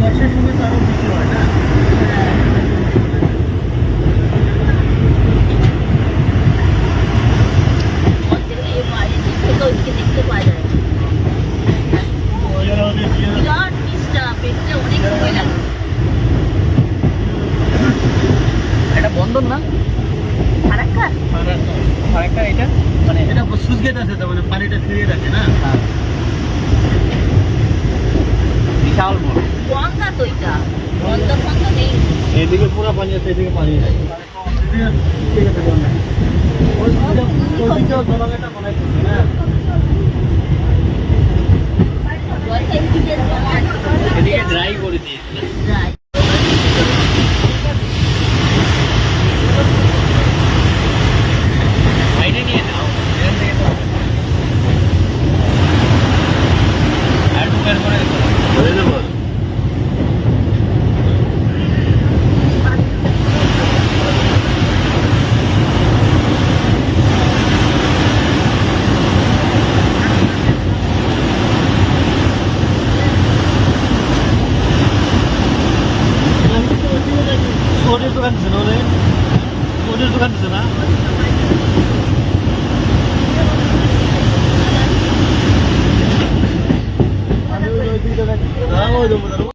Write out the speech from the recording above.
বর্ষার সময় তো আরও বেশি হয় না? এটা বন্ধন না? ফারাক্কা? ফারাক্কা। এটা? মানে এটা সুইচ গেট আছে তো মানে পানিটা ফিরিয়ে রাখে না? হ্যাঁ। এদিকে পুরো পানি আছে এদিকে পানি নাই। এদিকে ড্রাই করে দিয়েছিল দোকান দিছে না ওরে সোনের দোকান দিছে না আমি ওই দুইটা